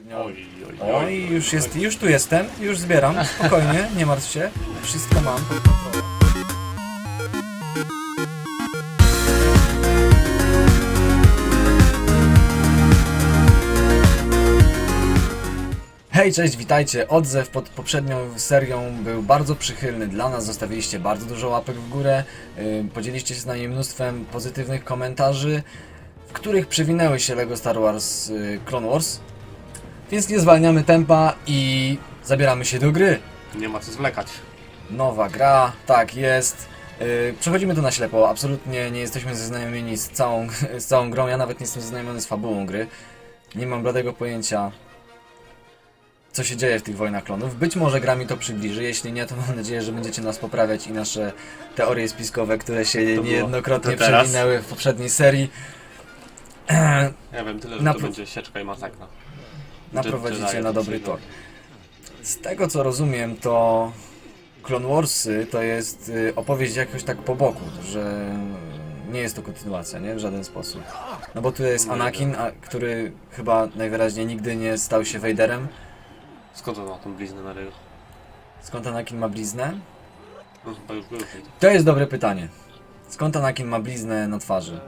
Odpowiednio- Oj, oj, Oj, już, jest, już tu jestem, już zbieram, spokojnie, nie martw się, wszystko mam. Hej, cześć, witajcie. Odzew pod poprzednią serią był bardzo przychylny dla nas. Zostawiliście bardzo dużo łapek w górę. Yy, podzieliście się z nami mnóstwem pozytywnych komentarzy, w których przewinęły się LEGO Star Wars yy, Clone Wars. Więc nie zwalniamy tempa i zabieramy się do gry. Nie ma co zwlekać. Nowa gra, tak jest. Yy, przechodzimy to na ślepo, absolutnie nie jesteśmy zaznajomieni z całą, z całą grą, ja nawet nie jestem zaznajomiony z fabułą gry. Nie mam bladego pojęcia, co się dzieje w tych wojnach klonów. Być może gra mi to przybliży, jeśli nie, to mam nadzieję, że będziecie nas poprawiać i nasze teorie spiskowe, które się niejednokrotnie to teraz. przewinęły w poprzedniej serii. Ja wiem tyle, że Napro- to będzie sieczka i masakra. Naprowadzicie Jedi na dobry tor. Z tego co rozumiem, to Clone Warsy to jest y, opowieść jakoś tak po boku, że nie jest to kontynuacja, nie? W żaden sposób. No bo tu jest Anakin, a, który chyba najwyraźniej nigdy nie stał się Vaderem. Skąd on ma tą bliznę na ryju? Skąd Anakin ma bliznę? No chyba już był. To jest dobre pytanie. Skąd Anakin ma bliznę na twarzy?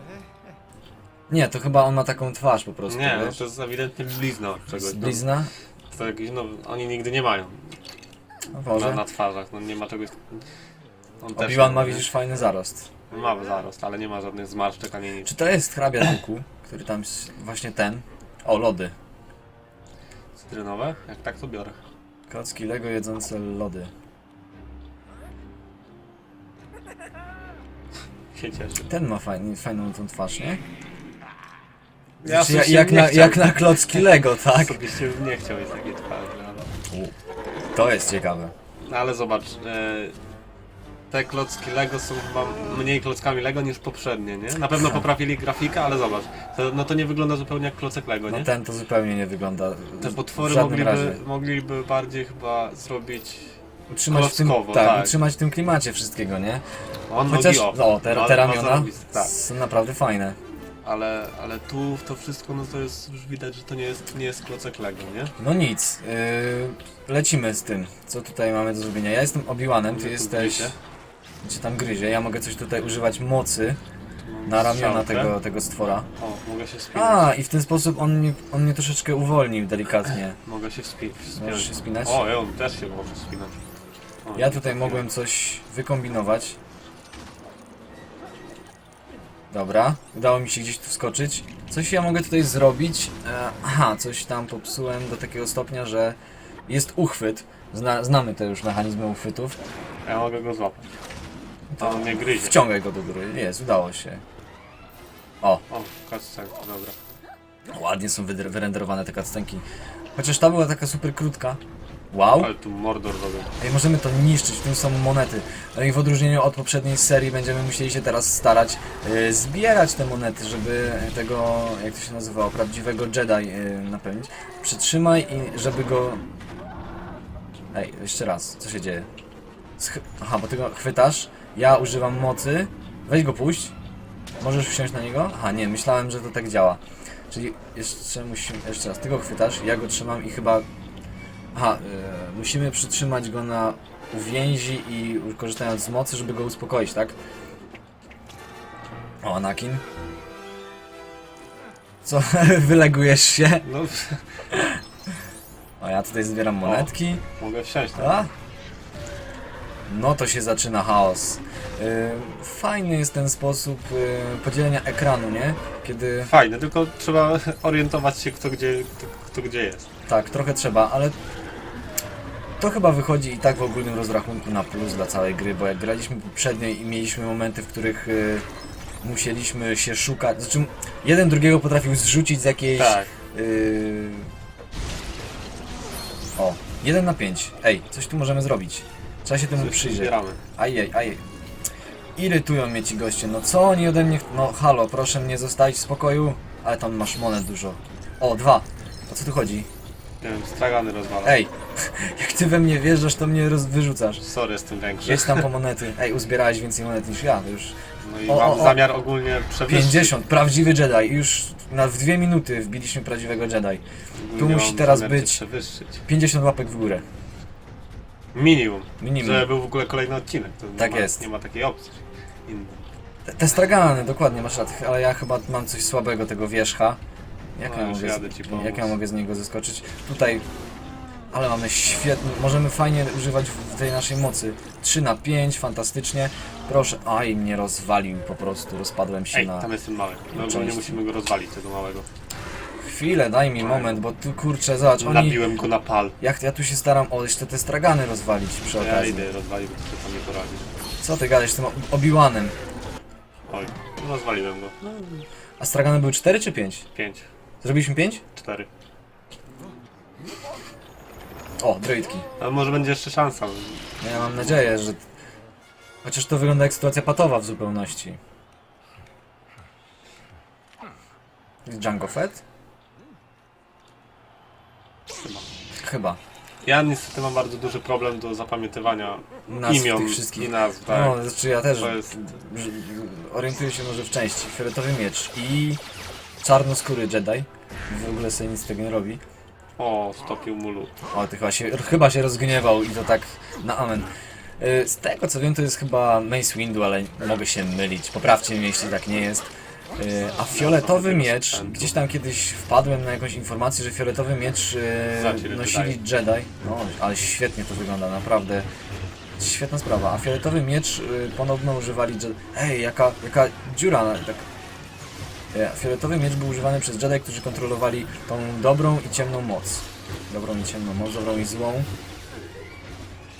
Nie, to chyba on ma taką twarz po prostu, Nie, no wiesz? to jest ewidentnie blizna od czegoś. No. blizna? To jakiś, no, oni nigdy nie mają No na, może. na twarzach, no nie ma czegoś... On też Obi-Wan ma nie? widzisz fajny zarost. Ma zarost, ale nie ma żadnych zmarszczek ani nic. Czy to jest hrabia Duku, który tam s- właśnie ten? O, lody. Cytrynowe? Jak tak to biorę. Kocki Lego jedzące lody. Się cieszę. Ten ma fajny, fajną tą twarz, nie? Ja Znaczy, jak, sobie jak, nie na, chciał. jak na klocki Lego, tak? Osobiście bym nie chciał mieć takiej twarzy, ale... To jest ciekawe. No ale zobacz, e, te klocki Lego są chyba mniej klockami Lego niż poprzednie, nie? Na pewno poprawili grafikę, ale zobacz, to, no to nie wygląda zupełnie jak klocek Lego, No nie? ten to zupełnie nie wygląda. Te w potwory żadnym razie. mogliby, mogliby bardziej chyba zrobić... Utrzymać w tym, klockowo, tak, tak. utrzymać w tym klimacie wszystkiego, nie? On Chociaż, nogi no, te, ma- te ma ramiona zarobiste, tak. są naprawdę fajne. Ale, ale tu to wszystko, no to jest już widać, że to nie jest, nie jest klocek Lego, nie? No nic, yy, lecimy z tym. Co tutaj mamy do zrobienia? Ja jestem Obi-Wanem, ty jesteś... gryzie. Gdzie tam gryzie? Ja mogę coś tutaj używać mocy na ramiona strzałkę. tego, tego stwora. O, mogę się wspinać. A, i w ten sposób on mnie, on mnie troszeczkę uwolnił delikatnie. Mogę się wspi- Możesz się wspinać. spinać? O, ja on też się może wspinać. O, Ja nie tutaj mogłem coś wykombinować. Dobra, udało mi się gdzieś tu wskoczyć. Coś ja mogę tutaj zrobić. E, aha, coś tam popsułem do takiego stopnia, że jest uchwyt. Zna, znamy te już mechanizmy uchwytów. Ja mogę go złapać. To on mnie gryzie. Wciągaj go do góry. Jest, udało się. O, O, cutscenka, dobra. ładnie są wyrenderowane te cutscenki. Chociaż ta była taka super krótka. Wow. Ale tu mordor robię. Ej, możemy to niszczyć, w tym są monety. No i w odróżnieniu od poprzedniej serii będziemy musieli się teraz starać y, zbierać te monety, żeby tego, jak to się nazywało, prawdziwego Jedi y, napełnić. Przytrzymaj i żeby go... Ej, jeszcze raz, co się dzieje? Sch... Aha, bo ty go chwytasz, ja używam mocy. Weź go puść. Możesz wsiąść na niego? Aha, nie, myślałem, że to tak działa. Czyli jeszcze musimy, jeszcze raz, ty go chwytasz, ja go trzymam i chyba Aha, y, musimy przytrzymać go na uwięzi i korzystając z mocy, żeby go uspokoić, tak? O, Anakin. Co, wylegujesz się? No, O, ja tutaj zbieram monetki. mogę wsiąść tam. A? No to się zaczyna chaos. Y, fajny jest ten sposób y, podzielenia ekranu, nie? Kiedy Fajne, tylko trzeba orientować się kto gdzie, kto, kto gdzie jest. Tak, trochę trzeba, ale to chyba wychodzi i tak w ogólnym rozrachunku na plus dla całej gry, bo jak graliśmy poprzedniej i mieliśmy momenty, w których y, musieliśmy się szukać, znaczy jeden drugiego potrafił zrzucić z jakiejś... Tak. y, O, 1 na 5. Ej, coś tu możemy zrobić. Trzeba się temu Coś przyjrzeć. zbieramy. Ajej, ajej. Irytują mnie ci goście, no co oni ode mnie... ch- No halo, proszę mnie zostawić w spokoju. Ale tam masz monet dużo. O, dwa. O co tu chodzi? Nie wiem, stragany rozwala. Ej, jak ty we mnie wjeżdżasz, to mnie roz, wyrzucasz. Sorry, jestem większy. Jedź tam po monety. Ej, uzbierałeś więcej monet niż ja, to już No i O, mam o, o. zamiar ogólnie przewyższyć. 50, prawdziwy Jedi. Już na, w dwie minuty wbiliśmy prawdziwego Jedi. Ogólnie Tu musi mam teraz zamiar cię być- Przewyższyć. 50 łapek w górę. Minimum. Minimum. Żeby był w ogóle kolejny odcinek. To nie Tak ma, jest. Nie ma takiej opcji. Innej. Te, te stragany, dokładnie masz rację, ale ja chyba mam coś słabego tego wierzcha. Jak, ja mogę, jadę ci z, pomóc. jak ja mogę z niego zeskoczyć? Tutaj, ale mamy świetny, możemy fajnie używać w tej naszej mocy. 3 na 5, fantastycznie. Proszę, aj mnie rozwalił po prostu, rozpadłem się Ej, na... tam jest ten mały. No części. ogólnie musimy go rozwalić, tego małego. Chwilę, daj mi moment, bo tu kurczę, zobacz, oni... Nabiłem go na pal. Jak ja tu się staram, o, jeszcze te stragany rozwalić przy Ja okazji. idę rozwalić, bo ty tam nie poradzisz. Co ty gadasz z tym Obiłanem? Oj, rozwaliłem go. A stragany były 4 czy 5? 5, Zrobiliśmy 5? 4. O, droidki. Ale może będzie jeszcze szansa. No Ja mam nadzieję, że... Chociaż to wygląda jak sytuacja patowa w zupełności. Django Fett? Chyba. Chyba. Ja niestety mam bardzo duży problem do zapamiętywania Nazw imion tych wszystkich. i nazw, tak. No, znaczy ja też To jest... orientuję się może w części. Fioletowy miecz i czarnoskóry Jedi. W ogóle sobie nic z tego nie robi. O, stopił mu lód. O, ty chyba się, chyba się rozgniewał i to tak na amen. Y, Z tego co wiem, to jest chyba Mace Windu, ale mogę się mylić. Poprawcie mnie, jeśli tak nie jest. Y, A fioletowy miecz, gdzieś tam kiedyś wpadłem na jakąś informację, że fioletowy miecz Zaciry nosili Jedi. No, ale świetnie to wygląda, naprawdę. Świetna sprawa. A fioletowy miecz y, ponowno używali Jedi. Ej, jaka, jaka dziura, na- tak. E, Fioletowy miecz był używany przez Jedi, którzy kontrolowali tą dobrą i ciemną moc. Dobrą i ciemną moc, dobrą i złą.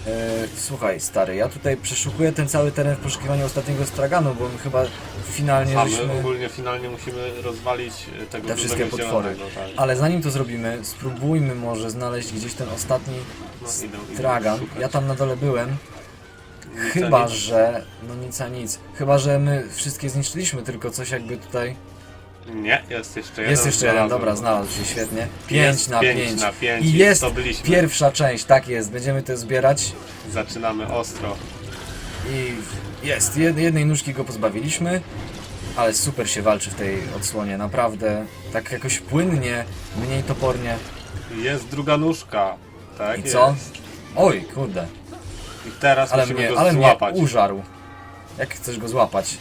E, słuchaj, stary, ja tutaj przeszukuję ten cały teren w poszukiwaniu ostatniego straganu, bo my chyba finalnie A my żeśmy... ogólnie finalnie musimy rozwalić e, tego Te wszystkie potwory. zielonego, tak. Ale zanim to zrobimy, spróbujmy może znaleźć gdzieś ten ostatni No, idę, idę stragan. szukać. Ja tam na dole byłem. Chyba, nic. że... No nic a nic. Chyba, że my wszystkie zniszczyliśmy, tylko coś jakby tutaj... Nie, jest jeszcze jeden. Jest jeszcze jeden, znalazłem dobra, go. znalazł się świetnie. 5 Jest na pięć 5. na pięć I i jest zdobyliśmy. pierwsza część, tak jest. Będziemy to zbierać. Zaczynamy ostro. I jest, jed, jednej nóżki go pozbawiliśmy, ale super się walczy w tej odsłonie, naprawdę. Tak jakoś płynnie, mniej topornie. Jest druga nóżka. Tak I co? Jest. Oj, kurde, I teraz ale musimy mnie, go ale mnie złapać. użarł. Jak chcesz go złapać?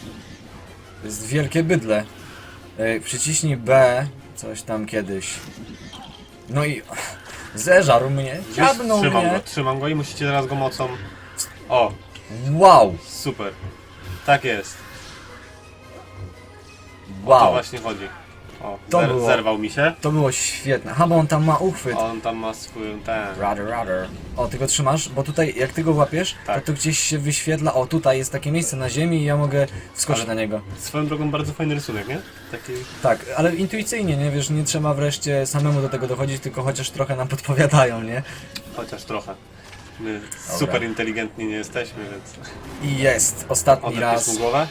To jest wielkie bydle. E, Przyciśnij B, coś tam kiedyś. No i zeżarł mnie, Już dziabnął trzymam mnie. go, trzymam go i musicie teraz go mocą. O, Wow, super. Tak jest. O to wow, właśnie chodzi. O, To zer było- zerwał mi się. to było świetne. Aha, bo on tam ma uchwyt. On tam ma swój ten. Rather, rather. O, ty go trzymasz, bo tutaj jak ty go łapiesz, Tak. to to gdzieś się wyświetla, o tutaj jest takie miejsce na ziemi i ja mogę wskoczyć na niego. Swoją drogą bardzo fajny rysunek, nie? Taki. Tak, ale intuicyjnie, nie wiesz, nie trzeba wreszcie samemu do tego dochodzić, tylko chociaż trochę nam podpowiadają, nie? Chociaż trochę. My super inteligentni nie jesteśmy, więc. I jest, ostatni raz. mu głowę?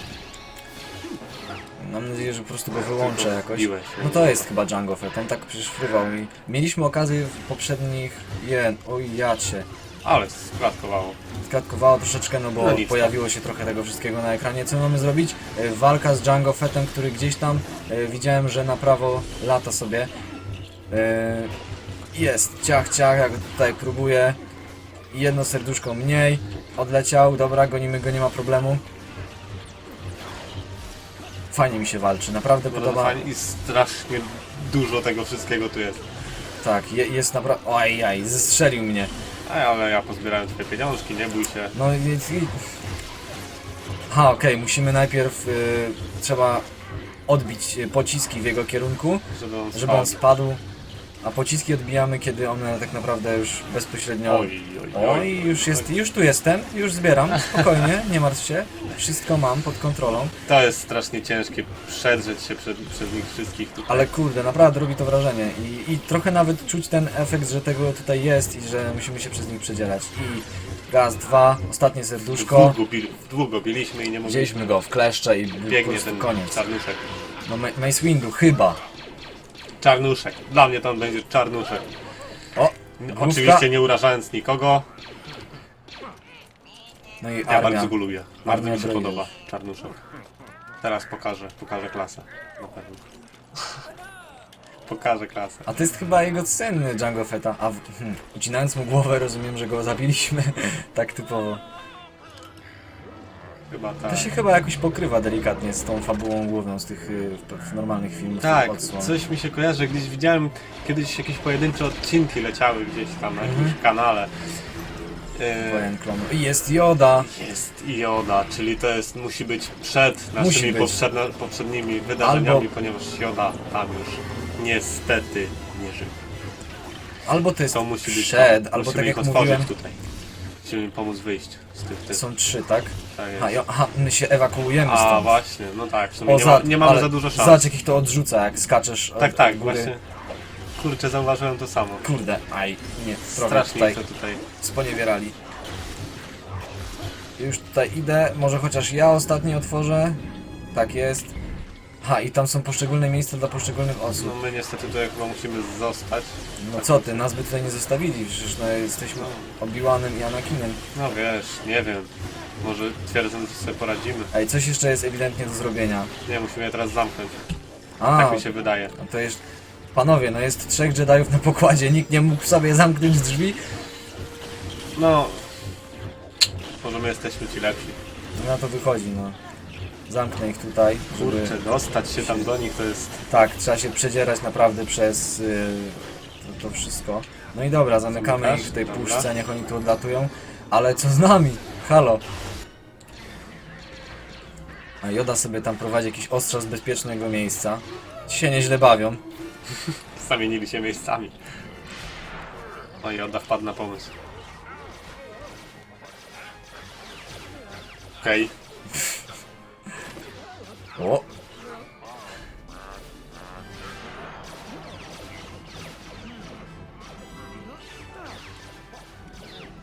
Mam nadzieję, że po prostu go wyłączę jakoś. No to jest chyba Django Fett, on tak przecież frywał i mieliśmy okazję w poprzednich... Je, oj jacie. Ale sklatkowało. Skratkowało troszeczkę, no bo No nic, pojawiło się trochę tego wszystkiego na ekranie. Co mamy zrobić? E, Walka z Django Fettem, który gdzieś tam e, widziałem, że na prawo lata sobie. E, Jest, ciach, ciach, jak tutaj próbuje. Jedno serduszko mniej. Odleciał, dobra, gonimy go, nie ma problemu. Fajnie mi się walczy, naprawdę Bardzo podoba. fajnie i strasznie dużo tego wszystkiego tu jest. Tak, je, jest naprawdę. Oj, aj, zestrzelił mnie. Ej, ale ja pozbierałem twoje pieniążki, nie bój się. No i... i... Ha, okej, musimy najpierw... Y, trzeba odbić y, pociski w jego kierunku, Żeby on żeby on spadł. A pociski odbijamy, kiedy one tak naprawdę już bezpośrednio... Oj, oj, Oj, już jest, już tu jestem, już zbieram, spokojnie, nie martw się. Wszystko mam pod kontrolą. To jest strasznie ciężkie przedrzeć się przed, przed nich wszystkich tutaj. Ale kurde, naprawdę robi to wrażenie I, i trochę nawet czuć ten efekt, że tego tutaj jest i że musimy się przez nich przedzielać. I raz, dwa, ostatnie serduszko. dwóch, go bili, w dwóch go biliśmy i nie mogliśmy. Wzięliśmy go w kleszcze i po Biegnie ten koniec. czarnuszek. No Ma- Mace Windu, chyba. Czarnuszek. Dla mnie on będzie czarnuszek. O, Oczywiście nie urażając nikogo. No i Ja bardzo armia. go lubię. Bardzo Armia mi się podoba czarnuszek. Teraz pokażę, pokażę klasę. Na pewno. pokażę klasę. A to jest chyba jego syn Django Feta. A w- hmm, ucinając mu głowę rozumiem, że go zabiliśmy. tak typowo. Chyba tak. To się chyba jakoś pokrywa delikatnie z tą fabułą główną z tych y, w, normalnych filmach. Tak, odsłon. coś mi się kojarzy, gdzieś widziałem kiedyś jakieś pojedyncze odcinki leciały gdzieś tam na jakimś Mhm. kanale. Wojen klonów. I jest Yoda. Jest Joda, czyli to jest, musi być przed naszymi być. poprzednimi wydarzeniami, Albo- ponieważ Joda tam już niestety nie żyje. Albo to jest To musi być przed, to. albo Musimy tak jak ich otworzyć mówiłem, tutaj. Musimy im pomóc wyjść z tych tych. są trzy, tak? Tak jest. Aha, jo, aha my się ewakuujemy A stąd. właśnie, no tak, w sumie nie, ma, za- nie mamy ale za dużo szans. Zobacz jakich to odrzuca, jak skaczesz od, tak, tak, od góry. właśnie. Kurczę, zauważyłem to samo. Kurde, aj, nie, trochę Strasznie tutaj ich to tutaj. sponiewierali. Już tutaj idę, może chociaż ja ostatni otworzę. Tak jest. Ha, i tam są poszczególne miejsca dla poszczególnych No osób. my niestety tutaj chyba musimy zostać. No co ty, nas by tutaj nie zostawili, przecież no, jesteśmy Obi-Wanem i Anakinem. No wiesz, nie wiem. Może twierdzę, że sobie poradzimy. Ej, coś jeszcze jest ewidentnie do zrobienia. Nie, musimy je teraz zamknąć. A, Tak mi się wydaje. no to jest... Panowie, no jest trzech Jediów na pokładzie, nikt nie mógł sobie zamknąć drzwi. No. Może my jesteśmy ci lepsi. No na to wychodzi, no. Zamknę ich tutaj, żeby... Kurczę, dostać się tam do nich to jest... Tak, trzeba się przedzierać naprawdę przez y, to, to wszystko. No i dobra, zamykamy Zamykasz? ich w tej Dobra. puszce, niech oni tu odlatują. Ale co z nami? Halo. A Joda sobie tam prowadzi jakiś ostrzał z bezpiecznego miejsca. Ci się nieźle bawią. Zamienili się miejscami. No i Oda wpadł na pomysł. Okej. O!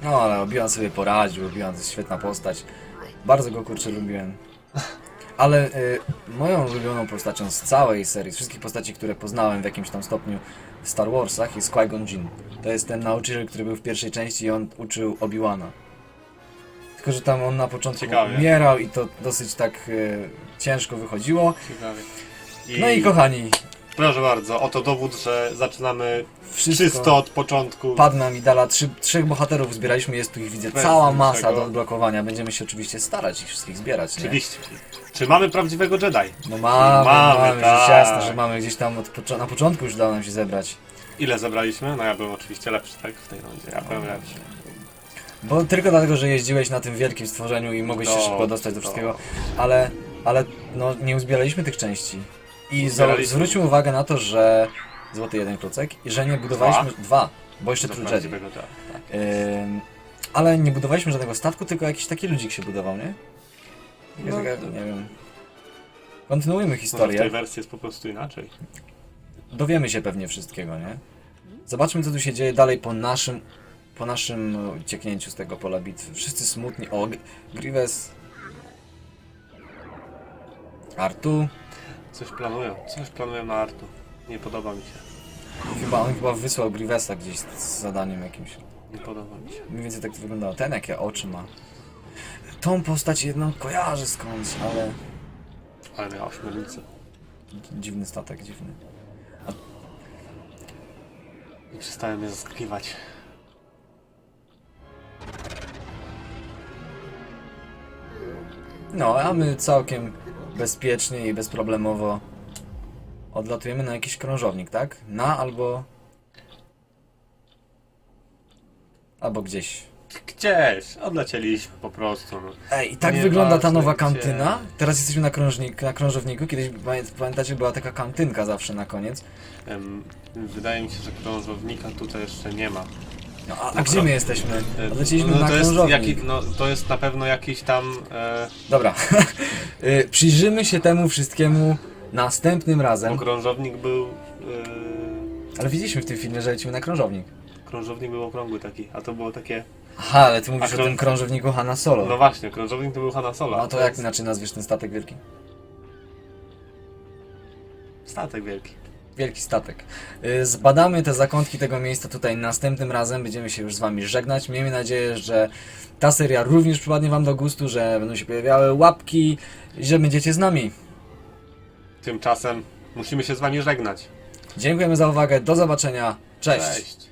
No ale Obi-Wan sobie poradził, Obi-Wan jest świetna postać. Bardzo go kurczę lubiłem. Ale y, moją ulubioną postacią z całej serii, z wszystkich postaci, które poznałem w jakimś tam stopniu w Star Warsach jest Qui-Gon Jinn. To jest ten nauczyciel, który był w pierwszej części i on uczył Obi-Wana. Tylko, że tam on na początku Ciekawie. umierał i to dosyć tak y, ciężko wychodziło. Ciekawie. No i kochani, Proszę bardzo, oto dowód, że zaczynamy wszystko czysto od początku. padł nam i dala trzy, trzech bohaterów zbieraliśmy, jest tu ich widzę Bez cała niczego. masa do odblokowania. Będziemy się oczywiście starać ich wszystkich zbierać, nie? Oczywiście. Czy mamy prawdziwego Jedi? No mamy, Mamy, mamy, tak. rzecz jasna, że mamy gdzieś tam od, na początku już udało nam się zebrać. Ile zebraliśmy? No ja byłem oczywiście lepszy, tak? W tej rundzie. Ja byłem lepszy. Bo tylko dlatego, że jeździłeś na tym wielkim stworzeniu i mogłeś się No, szybko dostać do no. wszystkiego, ale, ale no, nie uzbieraliśmy tych części. I za, Uzbieraliśmy. zwróćmy uwagę na to, że złoty jeden klocek i że nie budowaliśmy dwa, bo jeszcze True Jedi. prawdziwego Jedi. Tak. Ym, ale nie budowaliśmy żadnego statku, tylko jakiś taki ludzik się budował, nie? No, Taka, nie wiem. Kontynuujmy Może w historię. tej wersji jest po prostu inaczej. Dowiemy się pewnie wszystkiego, nie? Zobaczmy, co tu się dzieje dalej po naszym, po naszym e, ucieknięciu z tego pola bitwy. Wszyscy smutni. O, G- Grievous. Artu. Coś planują, coś planują na Artu. Nie podoba mi się. Chyba on chyba wysłał Grievousa gdzieś z zadaniem jakimś. Nie podoba mi się. Mniej więcej tak to wyglądało. Ten jakie oczy ma. Tą postać jedną kojarzę skądś, ale Ale miała ośmiornicę. dziwny statek, dziwny. I przestałem mnie zaskakiwać. No, a my całkiem bezpiecznie i bezproblemowo odlatujemy na jakiś krążownik, tak? Na albo... Albo gdzieś. Gdzieś, odlecieliśmy po prostu. No. Ej, i tak Nie wygląda ta ważne nowa gdzie. kantyna. Teraz jesteśmy na, krążnik, na krążowniku. Kiedyś, pamię- pamiętacie, była taka kantynka zawsze na koniec. Em, wydaje mi się, że krążownika tutaj jeszcze nie ma. No, a, a gdzie my jesteśmy? E, Odleciliśmy no, na to jest krążownik. jaki, no, to jest na pewno jakiś tam... E, Dobra. Y, Przyjrzymy się temu wszystkiemu następnym bo razem. krążownik był... E, Ale widzieliśmy w tym filmie, że lecimy na krążownik. krążownik był okrągły taki, a to było takie... Aha, ale ty mówisz A o krą- tym krążowniku Hanna Solo. No właśnie, krążownik to był Hanna Sola. No to jak inaczej nazwiesz ten statek wielki? Statek wielki. Wielki statek. Y, Zbadamy te zakątki tego miejsca tutaj następnym razem. Będziemy się już z Wami żegnać. Miejmy nadzieję, że ta seria również przypadnie Wam do gustu, że będą się pojawiały łapki i że będziecie z nami. Tymczasem musimy się z wami żegnać. Dziękujemy za uwagę, do zobaczenia, cześć. Cześć.